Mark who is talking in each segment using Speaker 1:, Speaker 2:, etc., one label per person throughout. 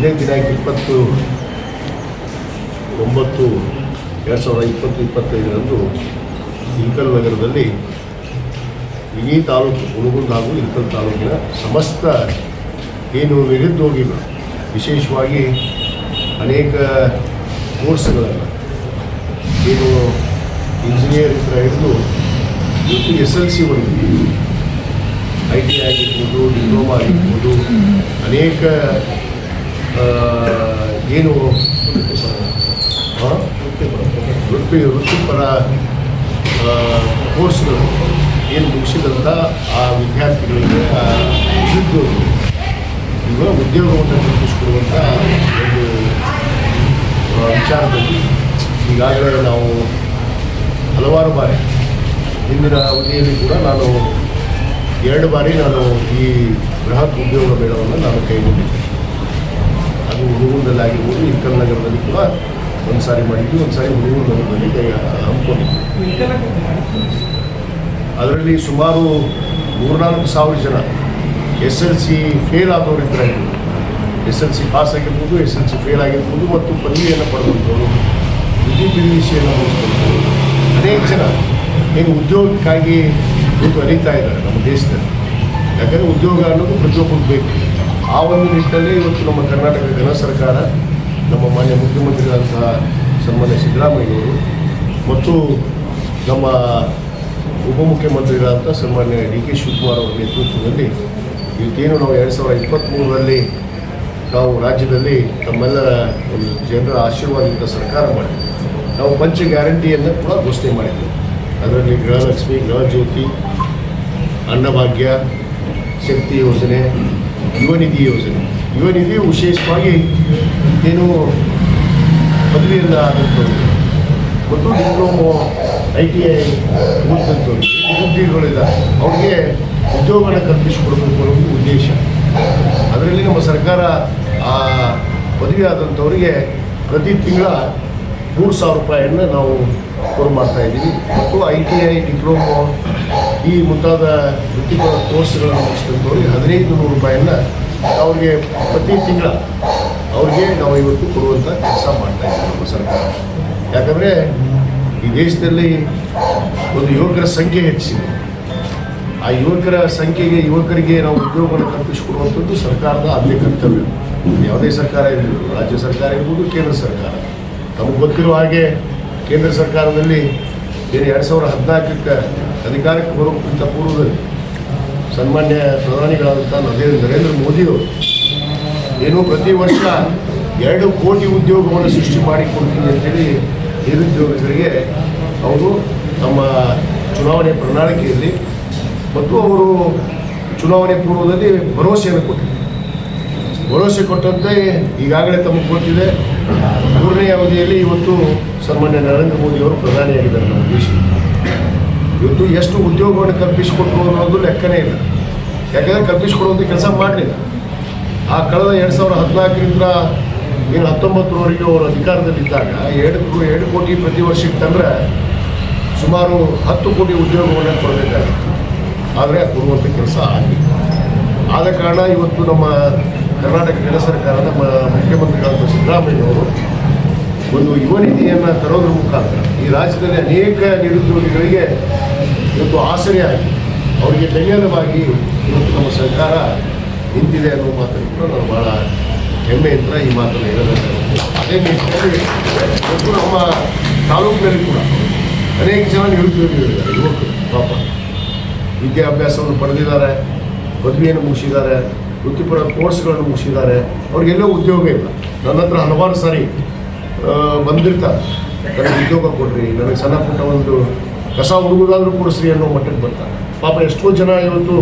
Speaker 1: ಇದೇ ದಿನಾಂಕ ಇಪ್ಪತ್ತು, ಒಂಬತ್ತು, ಎರಡು ಸಾವಿರದ ಇಪ್ಪತ್ತು, ಇಪ್ಪತ್ತೈದರಂದು ಇಲ್ಕಲ್ ನಗರದಲ್ಲಿ ಇಡೀ ತಾಲೂಕು ಹುಣಗುಂದ ಹಾಗೂ ಇಲ್ಕಲ್ ತಾಲೂಕಿನ ಸಮಸ್ತ ಏನು ನಿರುದ್ಯೋಗಿಗಳು ವಿಶೇಷವಾಗಿ ಅನೇಕ ಕೋರ್ಸ್ಗಳನ್ನು ಏನು ಇಂಜಿನಿಯರ್ ಹತ್ರ ಹಿಡಿದು ಇವತ್ತು ಎಸ್ ಎಲ್ ಸಿ ವರೆಗೂ ಐ ಟಿ ಆಗಿರ್ಬೋದು, ಡಿಪ್ಲೊಮಾ ಆಗಿರ್ಬೋದು, ಅನೇಕ ಏನು ವೃತ್ತಿ ವೃತ್ತಿಪರ ಕೋರ್ಸ್ಗಳು ಏನು ಮುಗಿಸಿದಂಥ ಆ ವಿದ್ಯಾರ್ಥಿಗಳಿಗೆ ನಿರುದ್ಯೋಗ ಇವರ ಉದ್ಯೋಗವನ್ನು ಕಲ್ಪಿಸಿಕೊಡುವಂಥ ಒಂದು ವಿಚಾರದಲ್ಲಿ ಈಗಾಗಲೇ ನಾವು ಹಲವಾರು ಬಾರಿ ಹಿಂದಿನ ಅವಧಿಯಲ್ಲಿ ಕೂಡ ನಾನು ಎರಡು ಬಾರಿ ನಾನು ಈ ಬೃಹತ್ ಉದ್ಯೋಗ ಮೇಳವನ್ನು ನಾನು ಕೈಗೊಂಡಿದ್ದೆ ಆಗಿರ್ಬೋದು ಇಕ್ಕಲ್ ನಗರದಲ್ಲಿ ಕೂಡ ಒಂದು ಸಾರಿ ಮಾಡಿದ್ವಿ ಒಂದು ಸಾರಿ ಹುಡುಗೂರು ನಗರದಲ್ಲಿ ಹಮ್ಮಿಕೊಂಡಿದ್ವಿ ಅದರಲ್ಲಿ ಸುಮಾರು ಮೂರ್ನಾಲ್ಕು ಸಾವಿರ ಜನ ಎಸ್ ಎಲ್ ಸಿ ಫೇಲ್ ಆದವರು ಇದ್ದಾರೆ ಎಸ್ ಎಲ್ ಸಿ ಪಾಸ್ ಆಗಿರ್ಬೋದು, ಎಸ್ ಎಲ್ ಸಿ ಫೇಲ್ ಆಗಿರ್ಬೋದು ಮತ್ತು ಪದವಿಯನ್ನು ಪಡೆದಂಥವ್ರು ಸಿಯನ್ನು ಮುಗಿಸ್ಕೊಂಡವರು ಅನೇಕ ಜನ ಏನು ಉದ್ಯೋಗಕ್ಕಾಗಿ ಇವತ್ತು ಅರಿತಾ ಇದ್ದಾರೆ ನಮ್ಮ ದೇಶದಲ್ಲಿ. ಯಾಕಂದರೆ ಉದ್ಯೋಗ ಅನ್ನೋದು ಪ್ರತಿಯೊಬ್ಬರು ಬೇಕು. ಆ ಒಂದು ನಿಟ್ಟಿನಲ್ಲಿ ಇವತ್ತು ನಮ್ಮ ಕರ್ನಾಟಕ ಜನ ಸರ್ಕಾರ, ನಮ್ಮ ಮಾನ್ಯ ಮುಖ್ಯಮಂತ್ರಿಗಳಂತಹ ಸನ್ಮಾನ್ಯ ಸಿದ್ದರಾಮಯ್ಯವರು ಮತ್ತು ನಮ್ಮ ಉಪಮುಖ್ಯಮಂತ್ರಿಗಳಂಥ ಸನ್ಮಾನ್ಯ ಡಿ ಕೆ ಶಿವಕುಮಾರ್ ಅವರ ನೇತೃತ್ವದಲ್ಲಿ ಇವತ್ತೇನು ನಾವು ಎರಡು ಸಾವಿರದ ಇಪ್ಪತ್ತ್ಮೂರರಲ್ಲಿ ನಾವು ರಾಜ್ಯದಲ್ಲಿ ತಮ್ಮೆಲ್ಲರ ಒಂದು ಜನರ ಆಶೀರ್ವಾದದಿಂದ ಸರ್ಕಾರ ಮಾಡಿ ನಾವು ಪಂಚ ಗ್ಯಾರಂಟಿಯನ್ನು ಕೂಡ ಘೋಷಣೆ ಮಾಡಿದ್ವಿ. ಅದರಲ್ಲಿ ಗೃಹಲಕ್ಷ್ಮಿ, ಗೃಹಜ್ಯೋತಿ ಅನ್ನಭಾಗ್ಯ ಶಕ್ತಿ ಯೋಜನೆ ಯುವ ನಿಧಿ ಯೋಜನೆ ಯುವ ನಿಧಿ ವಿಶೇಷವಾಗಿ ಏನು ಪದವಿಯಿಂದ ಆದಂಥವ್ರು ಮತ್ತು ಡಿಪ್ಲೊಮೋ ಐ ಟಿ ಐ ಮುಗಿದಂಥವ್ರು ನಿರುದ್ಯೋಗಿಗಳಿದ್ದಾರೆ ಅವ್ರಿಗೆ ಉದ್ಯೋಗನ ಕಲ್ಪಿಸಿಕೊಡಬೇಕು ಅನ್ನೋದು ಉದ್ದೇಶ. ಅದರಲ್ಲಿ ನಮ್ಮ ಸರ್ಕಾರ, ಆ, ಪದವಿ ಆದಂಥವರಿಗೆ ಪ್ರತಿ ತಿಂಗಳ ಮೂರು ಸಾವಿರ ರೂಪಾಯಿಯನ್ನು ನಾವು ಕೊಡು ಮಾಡ್ತಾ ಇದ್ದೀವಿ. ಮತ್ತು ಐ ಟಿ ಐ, ಡಿಪ್ಲೊಮೋ, ಈ ಮುಂತಾದ ವೃತ್ತಿಪರ ಕೋರ್ಸ್ಗಳನ್ನು ಮುಗಿಸಿದಂಥವ್ರಿಗೆ ಹದಿನೈದು ನೂರು ರೂಪಾಯಿಯನ್ನು ಅವ್ರಿಗೆ ಪ್ರತಿ ತಿಂಗಳ ಅವ್ರಿಗೆ ನಾವು ಇವತ್ತು ಕೊಡುವಂಥ ಕೆಲಸ ಮಾಡ್ತಾ ಇದ್ದೀವಿ ನಮ್ಮ ಸರ್ಕಾರ. ಯಾಕಂದರೆ ಈ ದೇಶದಲ್ಲಿ ಒಂದು ಯುವಕರ ಸಂಖ್ಯೆ ಹೆಚ್ಚಿದೆ. ಆ ಯುವಕರ ಸಂಖ್ಯೆಗೆ ಯುವಕರಿಗೆ ನಾವು ಉದ್ಯೋಗವನ್ನು ಕಲ್ಪಿಸಿಕೊಡುವಂಥದ್ದು ಸರ್ಕಾರದ ಆದ್ಯ ಕರ್ತವ್ಯ. ಯಾವುದೇ ಸರ್ಕಾರ ಇರ್ಬೋದು ರಾಜ್ಯ ಸರ್ಕಾರ ಇರ್ಬೋದು, ಕೇಂದ್ರ ಸರ್ಕಾರ. ನಮಗೆ ಗೊತ್ತಿರುವ ಹಾಗೆ ಕೇಂದ್ರ ಸರ್ಕಾರದಲ್ಲಿ ಏನು ಎರಡು ಸಾವಿರದ ಹದಿನಾಲ್ಕಕ್ಕೆ ಅಧಿಕಾರಕ್ಕೆ ಬರೋಕ್ಕಿಂತ ಪೂರ್ವದಲ್ಲಿ ಸನ್ಮಾನ್ಯ ಪ್ರಧಾನಿಗಳಾದಂಥ ನರೇಂದ್ರ ಮೋದಿಯವರು ಏನು ಪ್ರತಿ ವರ್ಷ ಎರಡು ಕೋಟಿ ಉದ್ಯೋಗವನ್ನು ಸೃಷ್ಟಿ ಮಾಡಿಕೊಡ್ತೀನಿ ಅಂತೇಳಿ ನಿರುದ್ಯೋಗಿಗಳಿಗೆ ಅವರು ತಮ್ಮ ಚುನಾವಣೆ ಪ್ರಣಾಳಿಕೆಯಲ್ಲಿ ಮತ್ತು ಅವರು ಚುನಾವಣೆ ಪೂರ್ವದಲ್ಲಿ ಭರವಸೆಯನ್ನು ಕೊಟ್ಟಿದ್ದಾರೆ. ಭರವಸೆ ಕೊಟ್ಟಂತೆ ಈಗಾಗಲೇ ತಮಗೆ ಗೊತ್ತಿದೆ ಮೂರನೇ ಅವಧಿಯಲ್ಲಿ ಇವತ್ತು ಸನ್ಮಾನ್ಯ ನರೇಂದ್ರ ಮೋದಿಯವರು ಪ್ರಧಾನಿಯಾಗಿದ್ದಾರೆ ನಮ್ಮ ದೇಶದಲ್ಲಿ ಇವತ್ತು ಎಷ್ಟು ಉದ್ಯೋಗವನ್ನು ಕಲ್ಪಿಸಿಕೊಟ್ರು ಅನ್ನೋದು ಲೆಕ್ಕನೇ ಇಲ್ಲ. ಯಾಕಂದರೆ ಕಲ್ಪಿಸಿಕೊಡುವಂಥ ಕೆಲಸ ಮಾಡಲಿಲ್ಲ. ಆ ಕಳೆದ ಎರಡು ಸಾವಿರದ ಹದಿನಾಲ್ಕರಿಂದ ಏನು ಹತ್ತೊಂಬತ್ತರವರೆಗೆ ಅವರು ಅಧಿಕಾರದಲ್ಲಿದ್ದಾಗ ಎರಡು ಎರಡು ಕೋಟಿ ಪ್ರತಿ ವರ್ಷಕ್ಕೆ ತಂದರೆ ಸುಮಾರು ಹತ್ತು ಕೋಟಿ ಉದ್ಯೋಗವನ್ನು ಕೊಡಬೇಕಾಗಿತ್ತು. ಆದರೆ ಕೊಡುವಂಥ ಕೆಲಸ ಆಗಿಲ್ಲ ಆದ ಕಾರಣ ಇವತ್ತು ನಮ್ಮ ಕರ್ನಾಟಕ ಕೇಂದ್ರ ಸರ್ಕಾರದ ಮುಖ್ಯಮಂತ್ರಿಗಳಾದ ಸಿದ್ದರಾಮಯ್ಯವರು ಒಂದು ಯುವ ನಿಧಿಯನ್ನು ತರೋದ್ರ ಮುಖಾಂತರ ಈ ರಾಜ್ಯದಲ್ಲಿ ಅನೇಕ ನಿರುದ್ಯೋಗಿಗಳಿಗೆ ಇವತ್ತು ಆಸರೆಯಾಗಿ ಅವರಿಗೆ ಬೆನ್ನೆಲುಬಾಗಿ ಇವತ್ತು ನಮ್ಮ ಸರ್ಕಾರ ನಿಂತಿದೆ ಅನ್ನೋ ಮಾತನ್ನು ಕೂಡ ನಾವು ಭಾಳ ಹೆಮ್ಮೆಯಿಂದ ಈ ಮಾತನ್ನು ಹೇಳಬೇಕಾಗುತ್ತೆ ಅದೇ ನಿಟ್ಟಿನಲ್ಲಿ ಇವತ್ತು ನಮ್ಮ ತಾಲೂಕಿನಲ್ಲಿ ಕೂಡ ಅನೇಕ ಜನ ನಿರುದ್ಯೋಗಿಗಳಿದ್ದಾರೆ, ಯುವಕರು, ಪಾಪ ವಿದ್ಯಾಭ್ಯಾಸವನ್ನು ಪಡೆದಿದ್ದಾರೆ, ಪದವಿಯನ್ನು ಮುಗಿಸಿದ್ದಾರೆ. ವೃತ್ತಿಪರ ಕೋರ್ಸ್ಗಳನ್ನು ಮುಗಿಸಿದ್ದಾರೆ. ಅವ್ರಿಗೆಲ್ಲೋ ಉದ್ಯೋಗ ಇಲ್ಲ. ನನ್ನ ಹತ್ರ ಹಲವಾರು ಸಾರಿ ಬಂದಿರ್ತಾರೆ. ನನಗೆ ಉದ್ಯೋಗ ಕೊಡ್ರಿ, ನನಗೆ ಸಣ್ಣ ಪುಟ್ಟ ಒಂದು ಕಸ ಹುಡುಗುದಾದ್ರೂ ಕೊಡಿಸ್ರಿ ಅನ್ನೋ ಮಟ್ಟಕ್ಕೆ ಬರ್ತಾರೆ. ಪಾಪ ಎಷ್ಟೋ ಜನ ಇವತ್ತು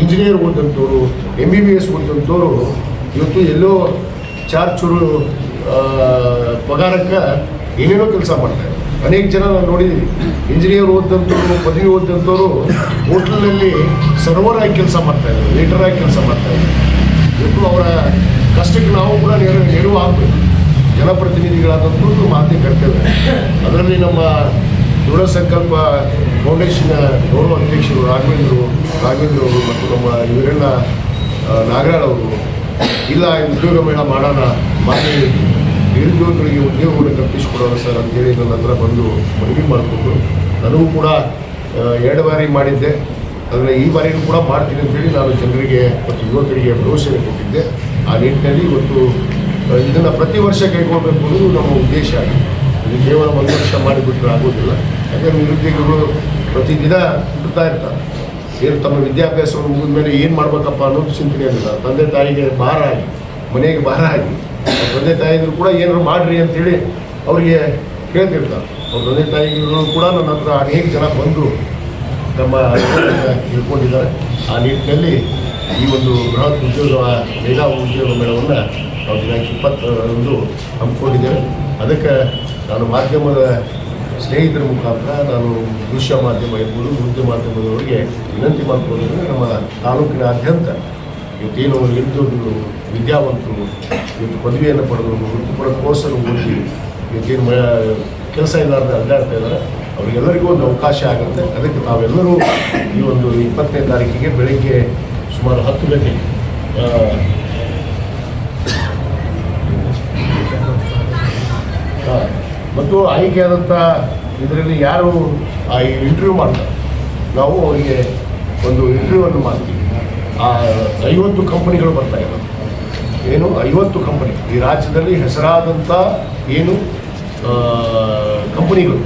Speaker 1: ಇಂಜಿನಿಯರ್ ಓದಂಥವ್ರು ಎಂ ಬಿ ಬಿ ಎಸ್ ಓದಂಥವ್ರು ಇವತ್ತು ಎಲ್ಲೋ ಚಾರ್ ಚೂರು ಪಗಾರಕ್ಕೆ ಏನೇನೋ ಕೆಲಸ ಮಾಡ್ತಾರೆ. ಅನೇಕ ಜನ ನಾನು ನೋಡಿದ್ದೀನಿ ಇಂಜಿನಿಯರ್ ಓದಂಥವ್ರು ಪದವಿ ಓದಂಥವ್ರು ಹೋಟ್ಲಲ್ಲಿ ಸರ್ವರ್ ಆಗಿ ಕೆಲಸ ಮಾಡ್ತಾ ಇದ್ದಾರೆ ಲೀಟರ್ ಆಗಿ ಕೆಲಸ ಮಾಡ್ತಾ ಇದ್ದಾರೆ ಇವತ್ತು ಅವರ ಕಷ್ಟಕ್ಕೆ ನಾವು ಕೂಡ ನೆರವು ನೆರವು ಆಗಬೇಕು. ಜನಪ್ರತಿನಿಧಿಗಳಾದಂಥದ್ದು ಮಾತಿ ಕರ್ತವ್ಯ. ಅದರಲ್ಲಿ ನಮ್ಮ ದೃಢ ಸಂಕಲ್ಪ ಫೌಂಡೇಶನ್ ಗೌರವ ಅಧ್ಯಕ್ಷರು ರಾಘವೇಂದ್ರ ರಾಘವೇಂದ್ರ ಅವರು ಮತ್ತು ನಮ್ಮ ಇವರೆಲ್ಲ ನಾಗರಾಳ್ ಅವರು, ಇಲ್ಲ ಉದ್ಯೋಗ ಮೇಳ ಮಾಡೋಣ ಮಾಡಿ ನಿರುದ್ಯೋಗಿಗಳಿಗೆ ಉದ್ಯೋಗವನ್ನು ಕಲ್ಪಿಸಿಕೊಡೋಣ ಸರ್ ಅಂತೇಳಿ ನನ್ನ ಹತ್ರ ಬಂದು ಮನವಿ ಮಾಡಿಕೊಂಡು. ನನಗೂ ಕೂಡ ಎರಡು ಬಾರಿ ಮಾಡಿದ್ದೆ. ಅದನ್ನು ಈ ಬಾರಿಯೂ ಕೂಡ ಮಾಡ್ತೀನಿ ಅಂತೇಳಿ ನಾನು ಜನರಿಗೆ ಮತ್ತು ಯುವಕರಿಗೆ ಭರವಸೆ ಕೊಟ್ಟಿದ್ದೆ. ಆ ನಿಟ್ಟಿನಲ್ಲಿ ಇವತ್ತು ಇದನ್ನು ಪ್ರತಿ ವರ್ಷ ಕೈಗೊಳ್ಬೇಕು ಅನ್ನೋದು ನಮ್ಮ ಉದ್ದೇಶ. ಆಗಿದೆ ಇದು ಕೇವಲ ಒಂದು ವರ್ಷ ಮಾಡಿಬಿಟ್ರೆ ಆಗೋದಿಲ್ಲ. ಯಾಕಂದರೆ ನಿರುದ್ಯೋಗಿಗಳು ಪ್ರತಿದಿನ ಹುಟ್ಟುತ್ತಾ ಇರ್ತಾರೆ. ಏನು ತಮ್ಮ ವಿದ್ಯಾಭ್ಯಾಸವನ್ನು ಮುಗಿದ ಮೇಲೆ ಏನು ಮಾಡ್ಬೇಕಪ್ಪ ಅನ್ನೋದು ಚಿಂತನೆ ಇರಲಿಲ್ಲ ತಂದೆ ತಾಯಿಗೆ ಭಾರ ಆಗಿ ಮನೆಗೆ ಭಾರ ಆಗಿ ತಂದೆ ತಾಯಿದ್ರು ಕೂಡ ಏನಾದ್ರು ಮಾಡ್ರಿ ಅಂತೇಳಿ ಅವರಿಗೆ ಹೇಳ್ತಿರ್ತಾರೆ. ಅವ್ರ ತಂದೆ ತಾಯಿಗಳು ಕೂಡ ನನ್ನ ಹತ್ರ ಅನೇಕ ಜನ ಬಂದು ನಮ್ಮ ಅನುಭವವನ್ನ ತಿಳ್ಕೊಂಡಿದ್ದಾರೆ. ಆ ನಿಟ್ಟಿನಲ್ಲಿ ಈ ಒಂದು ಬೃಹತ್ ಉದ್ಯೋಗ, ಮಹಿಳಾ ಉದ್ಯೋಗ ಮೇಳವನ್ನು ನಾವು ದಿನಾಂಕ ಇಪ್ಪತ್ತರಂದು ಹಮ್ಮಿಕೊಂಡಿದ್ದೇವೆ. ಅದಕ್ಕೆ ನಾನು ಮಾಧ್ಯಮದ ಸ್ನೇಹಿತರ ಮುಖಾಂತರ ನಾನು ದೃಶ್ಯ ಮಾಧ್ಯಮ ಇರ್ಬೋದು, ನೃತ್ಯ ಮಾಧ್ಯಮದವರಿಗೆ ವಿನಂತಿ ಮಾಡ್ಕೊಳ್ಳೋದಂದ್ರೆ ನಮ್ಮ ತಾಲೂಕಿನಾದ್ಯಂತ ಇವತ್ತೇನು ನಿರುದ್ಯೋಗಿಗಳು ವಿದ್ಯಾವಂತರು ಇವತ್ತು ಪದವಿಯನ್ನು ಪಡೆದು ವೃತ್ತಿಪರ ಕೋರ್ಸನ್ನು ಓದಿ ಇವತ್ತೇನು ಕೆಲಸ ಇಲ್ಲಾರ್ದೆ ಅಡ್ಡಾಡ್ತಾ ಇದ್ದಾರೆ, ಅವರಿಗೆಲ್ಲರಿಗೂ ಒಂದು ಅವಕಾಶ ಆಗುತ್ತೆ. ಅದಕ್ಕೆ ನಾವೆಲ್ಲರೂ ಈ ಒಂದು ಇಪ್ಪತ್ತನೇ ತಾರೀಕಿಗೆ ಬೆಳಗ್ಗೆ ಸುಮಾರು ಹತ್ತು ಗಂಟೆಗೆ ಮತ್ತು ಆಯ್ಕೆಯಾದಂಥ ಇದರಲ್ಲಿ ಯಾರು ಆ ಇಂಟರ್ವ್ಯೂ ಮಾಡ್ತಾರೆ? ನಾವು ಅವರಿಗೆ ಒಂದು ಇಂಟರ್ವ್ಯೂವನ್ನು ಮಾಡ್ತೀವಿ. ಆ ಐವತ್ತು ಕಂಪನಿಗಳು ಬರ್ತಾ ಇದ್ದಾವೆ. ಏನು ಐವತ್ತು ಕಂಪನಿ ಈ ರಾಜ್ಯದಲ್ಲಿ ಹೆಸರಾದಂಥ ಏನು ಕಂಪನಿಗಳು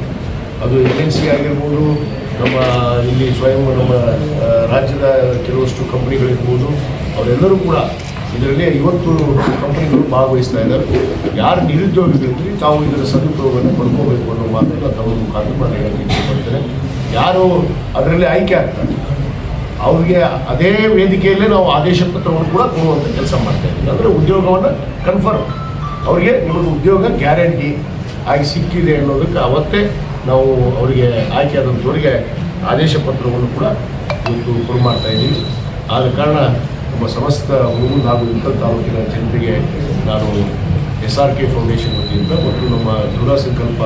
Speaker 1: ಅದು ಎಲ್ ಎನ್ ಸಿ ಆಗಿರ್ಬೋದು, ನಮ್ಮ ಇಲ್ಲಿ ಸ್ವಯಂ ನಮ್ಮ ರಾಜ್ಯದ ಕೆಲವಷ್ಟು ಕಂಪ್ನಿಗಳಿರ್ಬೋದು ಅವರೆಲ್ಲರೂ ಕೂಡ ಇದರಲ್ಲಿ ಐವತ್ತು ಕಂಪನಿಗಳು ಭಾಗವಹಿಸ್ತಾ ಇದ್ದಾರೆ. ಯಾರು ನಿರುದ್ಯೋಗಿಗಳಿದ್ರಿ ತಾವು ಇದರ ಸದುಪಯೋಗವನ್ನು ಪಡ್ಕೋಬೇಕು ಅನ್ನೋ ಮಾತನ್ನು ತಮ್ಮ ಮುಖಾಂತರ ನಾನು ಯಾರು ಅದರಲ್ಲಿ ಆಯ್ಕೆ ಆಗ್ತಾರೆ? ಅವ್ರಿಗೆ ಅದೇ ವೇದಿಕೆಯಲ್ಲೇ ನಾವು ಆದೇಶ ಪತ್ರವನ್ನು ಕೂಡ ಕೊಡುವಂಥ ಕೆಲಸ ಮಾಡ್ತಾ ಇದ್ದೀವಿ. ಅಂದರೆ ಉದ್ಯೋಗವನ್ನು ಕನ್ಫರ್ಮ್ ಅವರಿಗೆ ನಿಮಗೆ ಉದ್ಯೋಗ ಗ್ಯಾರಂಟಿ ಆಗಿ ಸಿಕ್ಕಿದೆ ಅನ್ನೋದಕ್ಕೆ ಅವತ್ತೇ ನಾವು ಅವರಿಗೆ ಆಯ್ಕೆಯಾದಂಥವ್ರಿಗೆ ಆದೇಶ ಪತ್ರವನ್ನು ಕೂಡ ಇವತ್ತು ಕೊಡು ಮಾಡ್ತಾ ಇದ್ದೀವಿ. ಆದ ಕಾರಣ ನಮ್ಮ ಸಮಸ್ತ ಹುಡುಗರು ಹಾಗೂ ಇಂಥ ತಾಲೂಕಿನ ಜನರಿಗೆ ನಾನು ಎಸ್ ಆರ್ ಕೆ ಫೌಂಡೇಶನ್ ವತಿಯಿಂದ ಮತ್ತು ನಮ್ಮ ದೃಢ ಸಂಕಲ್ಪ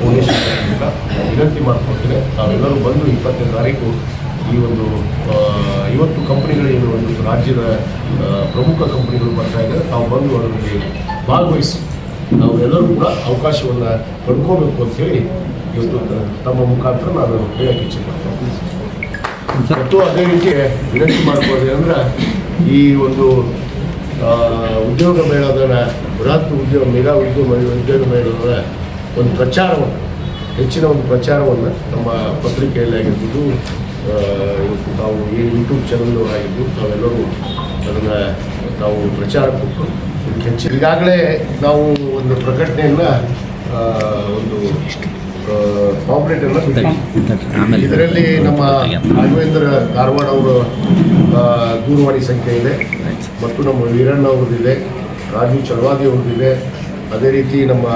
Speaker 1: ಫೌಂಡೇಶನ್ ವತಿಯಿಂದ ವಿನಂತಿ ಮಾಡ್ಕೊಳ್ತೇನೆ. ತಾವೆಲ್ಲರೂ ಬಂದು ಇಪ್ಪತ್ತನೇ ತಾರೀಕು ಈ ಒಂದು ಇವತ್ತು ಕಂಪನಿಗಳೇನು ಒಂದು ರಾಜ್ಯದ ಪ್ರಮುಖ ಕಂಪ್ನಿಗಳು ಬರ್ತಾ ಇದ್ದಾರೆ, ತಾವು ಬಂದು ಅದರಲ್ಲಿ ಭಾಗವಹಿಸಿ, ನಾವು ಎಲ್ಲರೂ ಕೂಡ ಅವಕಾಶವನ್ನು ಪಡ್ಕೋಬೇಕು ಅಂತೇಳಿ ಇವತ್ತು ತಮ್ಮ ಮುಖಾಂತರ ನಾನು ಹೇಳಕ್ಕೆ ಇಚ್ಛೆ ಮತ್ತು ಅದೇ ರೀತಿ ವಿನಂತಿ ಮಾಡ್ಬೋದು ಅಂದ್ರೆ, ಈ ಒಂದು ಉದ್ಯೋಗ ಮೇಳದ, ಬೃಹತ್ ಉದ್ಯೋಗ ಮೆಗಾ ಉದ್ಯೋಗ ಉದ್ಯೋಗ ಮೇಳದ ಒಂದು ಪ್ರಚಾರವನ್ನು, ಹೆಚ್ಚಿನ ಒಂದು ಪ್ರಚಾರವನ್ನು ನಮ್ಮ ಪತ್ರಿಕೆಯಲ್ಲಿ ಆಗಿರ್ಬೋದು ತಾವು ಏನು ಯೂಟ್ಯೂಬ್ ಚಾನಲ್ ಆಗಿದ್ದು ತಾವೆಲ್ಲರೂ ಅದನ್ನು ತಾವು ಪ್ರಚಾರ ಕೊಟ್ಟು ಹೆಚ್ಚು ಈಗಾಗಲೇ ನಾವು ಒಂದು ಪ್ರಕಟಣೆಯನ್ನು ಒಂದು ಪಾಂಪ್ಲೆಟನ್ನು ಎಲ್ಲ ಇದರಲ್ಲಿ ನಮ್ಮ ರಾಘವೇಂದ್ರ ಧಾರವಾಡ ಅವರು ದೂರವಾಣಿ ಸಂಖ್ಯೆ ಇದೆ. ಮತ್ತು ನಮ್ಮ ವೀರಣ್ಣ ಅವ್ರದ್ದಿದೆ ರಾಜು ಚಲವಾದಿ ಅವ್ರದ್ದಿದೆ ಅದೇ ರೀತಿ ನಮ್ಮ